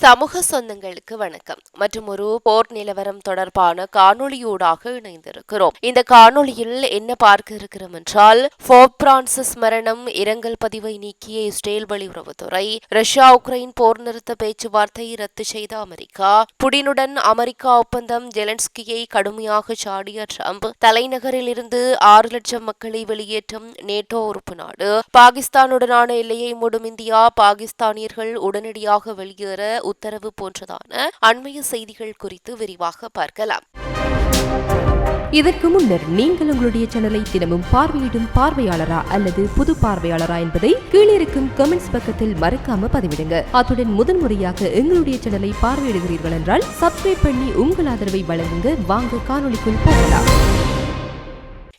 சமூக சொந்தங்களுக்கு வணக்கம். மற்றும் ஒரு போர் நிலவரம் தொடர்பான காணொளியூடாக இணைந்திருக்கிறோம். இந்த காணொளியில் என்ன பார்க்க இருக்கிறோம் என்றால் போப் பிரான்சிஸ் மரணம் இரங்கல் பதிவை நீக்கிய இஸ்ரேல் வெளியுறவுத்துறை ரஷ்யா உக்ரைன் போர் நிறுத்த பேச்சுவார்த்தை ரத்து செய்த அமெரிக்கா புடினுடன் அமெரிக்கா ஒப்பந்தம் ஜெலன்ஸ்கியை கடுமையாக சாடிய ட்ரம்ப் தலைநகரில் இருந்து ஆறு லட்சம் மக்களை வெளியேற்றும் நேட்டோ உறுப்பு நாடு பாகிஸ்தானுடனான எல்லையை மூடும் இந்தியா பாகிஸ்தானியர்கள் உடனடியாக வெளியேற உத்தரவு போன்றதான அண்மைய செய்திகள் குறித்து விரிவாக பார்க்கலாம். இதற்கு முன்னர் நீங்கள் உங்களுடைய சேனலை தினமும் பார்வையிடும் பார்வையாளரா அல்லது புது பார்வையாளரா என்பதை கீழே இருக்கும் கமெண்ட்ஸ் பக்கத்தில் மறக்காம பதிவிடுங்க. அத்துடன் முதன்முறையாக எங்களுடைய சேனலை பார்வையிடுகிறீர்கள் என்றால் சப்ஸ்கிரைப் பண்ணி உங்கள் ஆதரவை வழங்குங்க. வாங்க காணொலிக்குள் போகலாம்.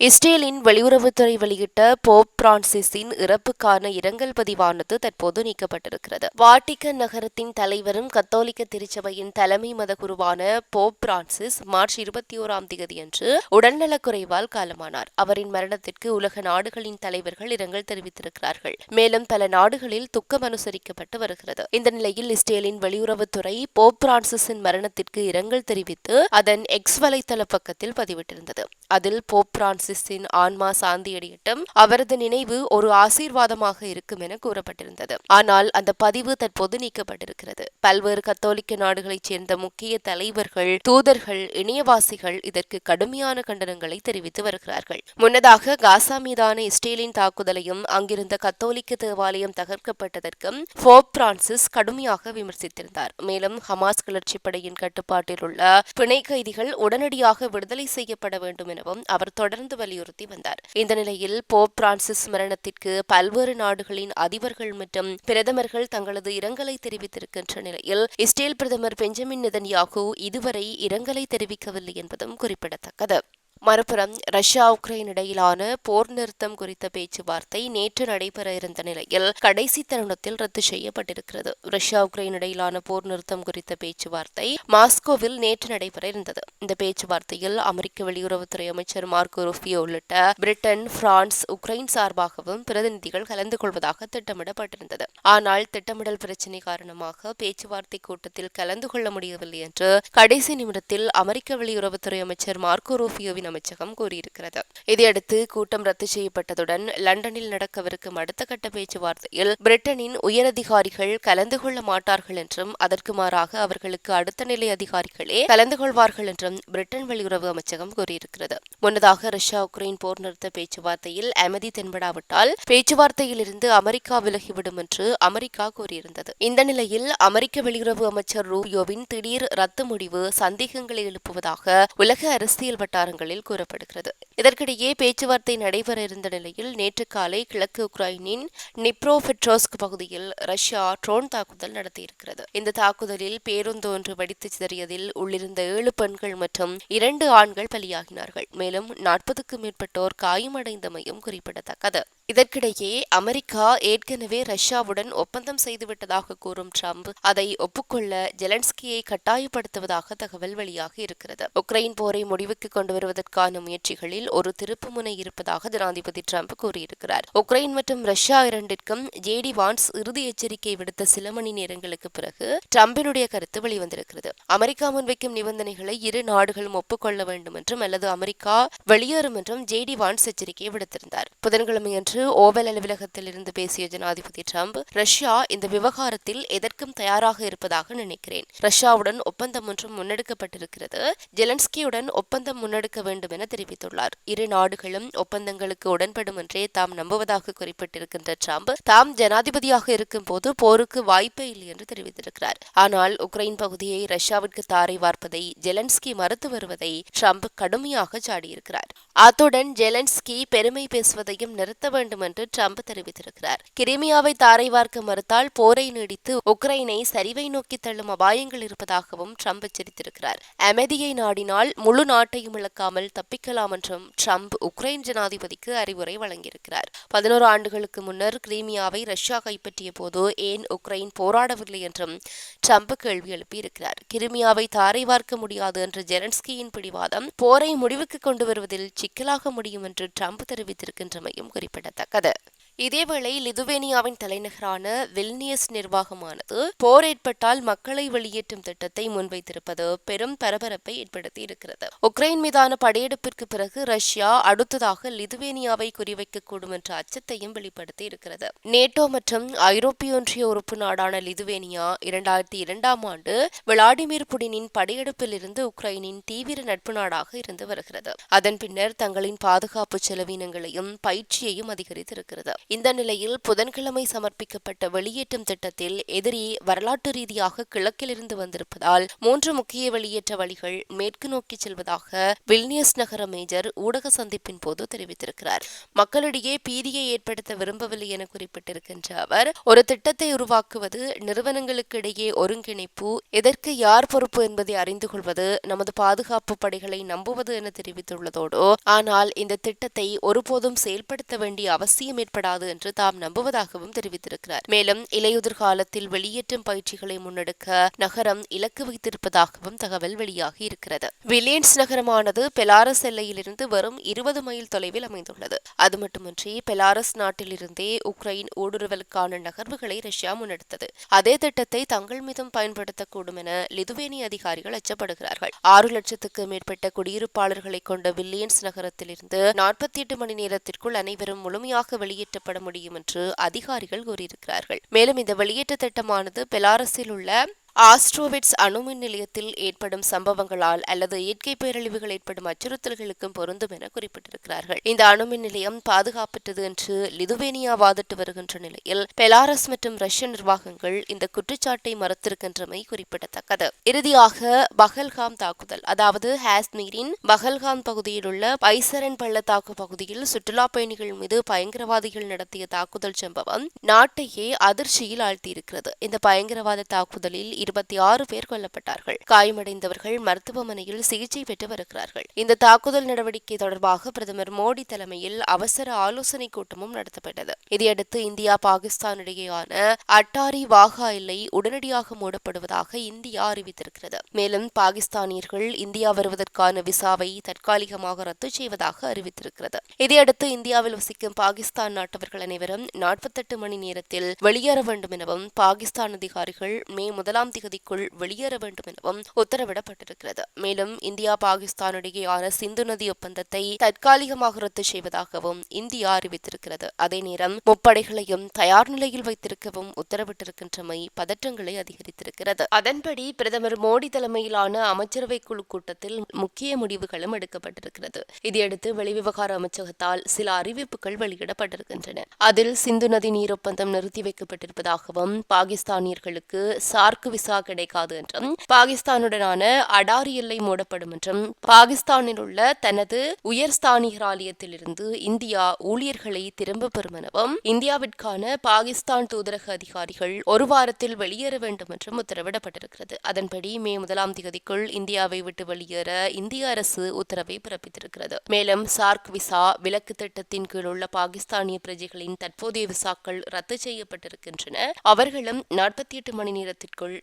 இஸ்ரேலின் வெளியுறவுத்துறை வெளியிட்ட போப் பிரான்சிஸின் இறப்புக்கான இரங்கல் பதிவானது தற்போது நீக்கப்பட்டிருக்கிறது. வாட்டிக்கன் நகரத்தின் தலைவரும் கத்தோலிக்க திருச்சபையின் தலைமை மத குருவான போப் பிரான்சிஸ் மார்ச் இருபத்தி ஓராம் தேதியன்று உடல்நலக்குறைவால் காலமானார். அவரின் மரணத்திற்கு உலக நாடுகளின் தலைவர்கள் இரங்கல் தெரிவித்திருக்கிறார்கள். மேலும் பல நாடுகளில் துக்கம் அனுசரிக்கப்பட்டு வருகிறது. இந்த நிலையில் இஸ்ரேலின் வெளியுறவுத்துறை போப் பிரான்சிஸின் மரணத்திற்கு இரங்கல் தெரிவித்து அதன் எக்ஸ் வலைத்தள பக்கத்தில் பதிவிட்டிருந்தது. அதில் போப் பிரான்சிஸின் ஆன்மா சாந்தியடையட்டும் அவரது நினைவு ஒரு ஆசீர்வாதமாக இருக்கும் என கூறப்பட்டிருந்தது. ஆனால் அந்த பதிவு தற்போது நீக்கப்பட்டிருக்கிறது. பல்வேறு கத்தோலிக்க நாடுகளைச் சேர்ந்த முக்கிய தலைவர்கள் தூதர்கள் இணையவாசிகள் இதற்கு கடுமையான கண்டனங்களை தெரிவித்து வருகிறார்கள். முன்னதாக காசா மீதான இஸ்ரேலின் தாக்குதலையும் அங்கிருந்த கத்தோலிக்க தேவாலயம் தகர்க்கப்பட்டதற்கும் போப் பிரான்சிஸ் கடுமையாக விமர்சித்திருந்தார். மேலும் ஹமாஸ் கிளர்ச்சி படையின் கட்டுப்பாட்டில் உள்ள பிணை கைதிகள் உடனடியாக விடுதலை செய்யப்பட வேண்டும் எனவும் அவர் தொடர்ந்து வலியுறுத்தி வந்தார். இந்த நிலையில் போப் பிரான்சிஸ் மரணத்திற்கு பல்வேறு நாடுகளின் அதிபர்கள் மற்றும் பிரதமர்கள் தங்களது இரங்கலை தெரிவித்திருக்கின்ற நிலையில் இஸ்ரேல் பிரதமர் பெஞ்சமின் நெதன்யாகு இதுவரை இரங்கலை தெரிவிக்கவில்லை என்பதும் குறிப்பிடத்தக்கது. மறுபுறம் ரஷ்யா உக்ரைன் இடையிலான போர் நிறுத்தம் குறித்த பேச்சுவார்த்தை நேற்று நடைபெற இருந்த நிலையில் கடைசி தருணத்தில் ரத்து செய்யப்பட்டிருக்கிறது. ரஷ்யா உக்ரைன் இடையிலான போர் நிறுத்தம் குறித்த பேச்சுவார்த்தை மாஸ்கோவில் நேற்று நடைபெற இருந்தது. இந்த பேச்சுவார்த்தையில் அமெரிக்க வெளியுறவுத்துறை அமைச்சர் மார்க்கோ ருஃபியோ உள்ளிட்ட பிரிட்டன் பிரான்ஸ் உக்ரைன் சார்பாகவும் பிரதிநிதிகள் கலந்து கொள்வதாக திட்டமிடப்பட்டிருந்தது. ஆனால் திட்டமிடல் பிரச்சினை காரணமாக பேச்சுவார்த்தை கூட்டத்தில் கலந்து கொள்ள முடியவில்லை என்று கடைசி நிமிடத்தில் அமெரிக்க வெளியுறவுத்துறை அமைச்சர் மார்க்கோ ரூபியோவின் அமைச்சகம் கூறியிருக்கிறது. இதையடுத்து கூட்டம் ரத்து செய்யப்பட்டதுடன் லண்டனில் நடக்கவிருக்கும் அடுத்த கட்ட பேச்சுவார்த்தையில் பிரிட்டனின் உயரதிகாரிகள் கலந்து கொள்ள மாட்டார்கள் என்றும் அதற்கு மாறாக அவர்களுக்கு அடுத்த நிலை அதிகாரிகளே கலந்து கொள்வார்கள் என்றும் பிரிட்டன் வெளியுறவு அமைச்சகம் கூறியிருக்கிறது. முன்னதாக ரஷ்யா உக்ரைன் போர் நிறுத்த பேச்சுவார்த்தையில் அமைதி தென்படாவிட்டால் பேச்சுவார்த்தையில் இருந்து அமெரிக்கா விலகிவிடும் என்று அமெரிக்கா கூறியிருந்தது. இந்த நிலையில் அமெரிக்க வெளியுறவு அமைச்சர் ரூபியோவின் திடீர் ரத்து முடிவு சந்தேகங்களை எழுப்புவதாக உலக அரசியல் வட்டாரங்களில் கூறப்படுகிறது. இதற்கிடையே பேச்சுவார்த்தை நடைபெற இருந்த நிலையில் நேற்று காலை கிழக்கு உக்ரைனின் நிப்ரோபெட்ரோஸ்க் பகுதியில் ரஷ்யா ட்ரோன் தாக்குதல் நடத்தியிருக்கிறது. இந்த தாக்குதலில் பேருந்து ஒன்று வெடித்து சிதறியதில் உள்ளிருந்த ஏழு பெண்கள் மற்றும் இரண்டு ஆண்கள் பலியாகினார்கள். மேலும் நாற்பதுக்கும் மேற்பட்டோர் காயமடைந்தமையும் குறிப்பிடத்தக்கது. இதற்கிடையே அமெரிக்கா ஏற்கனவே ரஷ்யாவுடன் ஒப்பந்தம் செய்துவிட்டதாக கூறும் ட்ரம்ப் அதை ஒப்புக்கொள்ள ஜெலன்ஸ்கியை கட்டாயப்படுத்துவதாக தகவல் வெளியாகி இருக்கிறது. உக்ரைன் போரை முடிவுக்கு கொண்டு வருவதற்கான முயற்சிகளில் ஒரு திருப்புமுனை இருப்பதாக ஜனாதிபதி டிரம்ப் கூறியிருக்கிறார். உக்ரைன் மற்றும் ரஷ்யா இரண்டிற்கும் ஜேடி வான்ஸ் இறுதி எச்சரிக்கை விடுத்த சில மணி நேரங்களுக்கு பிறகு டிரம்பினுடைய கருத்து வெளிவந்திருக்கிறது. அமெரிக்கா முன்வைக்கும் நிபந்தனைகளை இரு நாடுகளும் ஒப்புக்கொள்ள வேண்டும் என்றும் அல்லது அமெரிக்கா வெளியேறும் என்றும் ஜேடி வான்ஸ் எச்சரிக்கை விடுத்திருந்தார். புதன்கிழமையன்று ஓவல் அலுவலகத்தில் இருந்து பேசிய ஜனாதிபதி ட்ரம்ப் ரஷ்யா இந்த விவகாரத்தில் எதற்கும் தயாராக இருப்பதாக நினைக்கிறேன். ரஷ்யாவுடன் ஒப்பந்தம் ஒன்றும் முன்னெடுக்கப்பட்டிருக்கிறது. ஜெலன்ஸ்கியுடன் ஒப்பந்தம் முன்னெடுக்க வேண்டும் என தெரிவித்துள்ளார். இரு நாடுகளும் ஒப்பந்தங்களுக்கு உடன்படும் என்றே தாம் நம்புவதாக குறிப்பிட்டிருக்கின்ற ட்ரம்ப் தாம் ஜனாதிபதியாக இருக்கும் போது போருக்கு வாய்ப்பே இல்லை என்று தெரிவித்திருக்கிறார். ஆனால் உக்ரைன் பகுதியை ரஷ்யாவிற்கு தாரை வார்ப்பதை ஜெலன்ஸ்கி மறுத்து வருவதை ட்ரம்ப் கடுமையாக சாடியிருக்கிறார். அத்துடன் ஜெலன்ஸ்கி பெருமை பேசுவதையும் நிறுத்த வேண்டும் என்று ட்ரம்ப் தெரிவித்திருக்கிறார். கிரிமியாவை தாரை வார்க்க மறுத்தால் போரை நீடித்து உக்ரைனை சரிவை நோக்கி தள்ளும் அபாயங்கள் இருப்பதாகவும் ட்ரம்ப் எச்சரித்திருக்கிறார். அமைதியை நாடினால் முழு நாட்டையும் இழக்காமல் தப்பிக்கலாம் என்றும் ட்ரம்ப் உக்ரைன் ஜனாதிபதிக்கு அறிவுரை வழங்கியிருக்கிறார். பதினோரு ஆண்டுகளுக்கு முன்னர் கிரீமியாவை ரஷ்யா கைப்பற்றிய போது ஏன் உக்ரைன் போராடவில்லை என்றும் ட்ரம்ப் கேள்வி எழுப்பியிருக்கிறார். கிரிமியாவை தாரை வார்க்க முடியாது என்ற ஜெலன்ஸ்கியின் பிடிவாதம் போரை முடிவுக்கு கொண்டு வருவதில் சிக்கலாக முடியும் என்று ட்ரம்ப் தெரிவித்திருக்கின்றமையும் குறிப்பிடத்தக்கது. இதேவேளை லிதுவேனியாவின் தலைநகரான வில்னியஸ் நிர்வாகமானது போர் ஏற்பட்டால் மக்களை வெளியேற்றும் திட்டத்தை முன்வைத்திருப்பது பெரும் பரபரப்பை ஏற்படுத்தி இருக்கிறது. உக்ரைன் மீதான படையெடுப்பிற்கு பிறகு ரஷ்யா அடுத்ததாக லிதுவேனியாவை குறிவைக்கக்கூடும் என்ற அச்சத்தையும் வெளிப்படுத்தி இருக்கிறது. நேட்டோ மற்றும் ஐரோப்பிய ஒன்றிய உறுப்பு நாடான லிதுவேனியா இரண்டாயிரத்தி இரண்டாம் ஆண்டு விளாடிமிர் புடினின் படையெடுப்பில் இருந்து உக்ரைனின் தீவிர நட்பு நாடாக இருந்து வருகிறது. அதன் பின்னர் தங்களின் பாதுகாப்பு செலவினங்களையும் பயிற்சியையும் அதிகரித்திருக்கிறது. இந்த நிலையில் புதன்கிழமை சமர்ப்பிக்கப்பட்ட வெளியேற்றும் திட்டத்தில் எதிரி வரலாற்று ரீதியாக கிழக்கிலிருந்து வந்திருப்பதால் மூன்று முக்கிய வெளியேற்ற வழிகள் மேற்கு நோக்கி செல்வதாக வில்னியஸ் நகர மேஜர் ஊடக சந்திப்பின் போது தெரிவித்திருக்கிறார். மக்களிடையே பீதியை ஏற்படுத்த விரும்பவில்லை என குறிப்பிட்டிருக்கின்ற அவர் ஒரு திட்டத்தை உருவாக்குவது நிறுவனங்களுக்கு இடையே ஒருங்கிணைப்பு எதற்கு யார் பொறுப்பு என்பதை அறிந்து கொள்வது நமது பாதுகாப்பு படைகளை நம்புவது என தெரிவித்துள்ளதோடு ஆனால் இந்த திட்டத்தை ஒருபோதும் செயல்படுத்த வேண்டிய அவசியம் ஏற்படாது என்று தாம் நம்புவதாகவும் தெரிவித்திருக்கிறார். மேலும் இலையுதிர் காலத்தில் வெளியேற்றும் பயிற்சிகளை முன்னெடுக்க நகரம் இலக்கு வைத்திருப்பதாகவும் தகவல் வெளியாகி இருக்கிறது. வில்லியன்ஸ் நகரமானது பெலாரஸ் எல்லையிலிருந்து வெறும் இருபது மைல் தொலைவில் அமைந்துள்ளது. அது மட்டுமின்றி பெலாரஸ் நாட்டிலிருந்தே உக்ரைன் ஊடுருவலுக்கான நகர்வுகளை ரஷ்யா முன்னெடுத்தது. அதே திட்டத்தை தங்கள் மீதும் பயன்படுத்தக்கூடும் என லிதுவேனிய அதிகாரிகள் அச்சப்படுகிறார்கள். ஆறு லட்சத்துக்கு மேற்பட்ட குடியிருப்பாளர்களை கொண்ட வில்லியன்ஸ் நகரத்திலிருந்து நாற்பத்தி எட்டு மணி நேரத்திற்குள் அனைவரும் முழுமையாக வெளியேற்ற முடியும் என்று அதிகாரிகள் கூறியிருக்கிறார்கள். மேலும் இந்த வெளியேற்ற திட்டமானது பெலாரஸில் உள்ள ஆஸ்ட்ரோவிட்ஸ் அணுமின் நிலையத்தில் ஏற்படும் சம்பவங்களால் அல்லது இயற்கை பேரழிவுகள் ஏற்படும் அச்சுறுத்தல்களுக்கும் பொருந்தும் என குறிப்பிட்டிருக்கிறார்கள். இந்த அணுமின் நிலையம் பாதுகாப்பற்றது என்று லிதுவேனியா வாதிட்டு வருகின்ற நிலையில் பெலாரஸ் மற்றும் ரஷ்ய நிர்வாகங்கள் இந்த குற்றச்சாட்டை மறுத்திருக்கின்றமை குறிப்பிடத்தக்கது. இறுதியாக பகல்காம் தாக்குதல் அதாவது ஹாஸ்மீரின் பகல்காம் பகுதியில் உள்ள பைசரன் பள்ளத்தாக்கு பகுதியில் சுற்றுலா பயணிகள் மீது பயங்கரவாதிகள் நடத்திய தாக்குதல் சம்பவம் நாட்டையே அதிர்ச்சியில் ஆழ்த்தியிருக்கிறது. இந்த பயங்கரவாத தாக்குதலில் இருபத்தி ஆறு பேர் கொல்லப்பட்டார்கள். காயமடைந்தவர்கள் மருத்துவமனையில் சிகிச்சை பெற்று வருகிறார்கள். இந்த தாக்குதல் நடவடிக்கை தொடர்பாக பிரதமர் மோடி தலைமையில் அவசர ஆலோசனை கூட்டமும் நடத்தப்பட்டது. இதையடுத்து இந்தியா பாகிஸ்தான் இடையேயான அட்டாரி வாகா எல்லை உடனடியாக மூடப்படுவதாக இந்தியா அறிவித்திருக்கிறது. மேலும் பாகிஸ்தானியர்கள் இந்தியா வருவதற்கான விசாவை தற்காலிகமாக ரத்து செய்வதாக அறிவித்திருக்கிறது. இதையடுத்து இந்தியாவில் வசிக்கும் பாகிஸ்தான் நாட்டவர்கள் அனைவரும் நாற்பத்தெட்டு மணி நேரத்தில் வெளியேற வேண்டும் எனவும் பாகிஸ்தான் அதிகாரிகள் மே முதலாம் திகதிக்குள் வெளியேற வேண்டும் எனவும் உத்தரவிடப்பட்டிருக்கிறது. மேலும் இந்தியா பாகிஸ்தான் இடையேயான சிந்து நதி ஒப்பந்தத்தை தற்காலிகமாக ரத்து செய்வதாகவும் இந்தியா அறிவித்திருக்கிறது. அதே நேரம் முப்படைகளையும் தயார் நிலையில் வைத்திருக்கவும் உத்தரவிட்டிருக்கின்றமை பதற்றங்களை அதிகரித்திருக்கிறது. அதன்படி பிரதமர் மோடி தலைமையிலான அமைச்சரவை குழு கூட்டத்தில் முக்கிய முடிவுகளும் எடுக்கப்பட்டிருக்கிறது. இதையடுத்து வெளிவிவகார அமைச்சகத்தால் சில அறிவிப்புகள் வெளியிடப்பட்டிருக்கின்றன. அதில் சிந்து நதி நீர் ஒப்பந்தம் நிறுத்தி வைக்கப்பட்டிருப்பதாகவும் பாகிஸ்தானியர்களுக்கு சார்க்கு விசா கிடைக்காது என்றும் பாகிஸ்தானுடனான அடாரி எல்லை மூடப்படும் என்றும் பாகிஸ்தானில் உள்ள தனது உயர்ஸ்தானிகர் ஆலயத்திலிருந்து இந்தியா ஊழியர்களை திரும்ப பெறும் எனவும் இந்தியாவிற்கான பாகிஸ்தான் தூதரக அதிகாரிகள் ஒரு வாரத்தில் வெளியேற வேண்டும் என்றும் உத்தரவிடப்பட்டிருக்கிறது. அதன்படி மே முதலாம் தேதிக்குள் இந்தியாவை விட்டு வெளியேற இந்திய அரசு உத்தரவை பிறப்பித்திருக்கிறது. மேலும் சார்க் விசா விலக்கு திட்டத்தின் கீழ் உள்ள பாகிஸ்தானிய பிரஜைகளின் தற்போதைய விசாக்கள் ரத்து செய்யப்பட்டிருக்கின்றன. அவர்களும் நாற்பத்தி எட்டு மணி நேரத்திற்குள்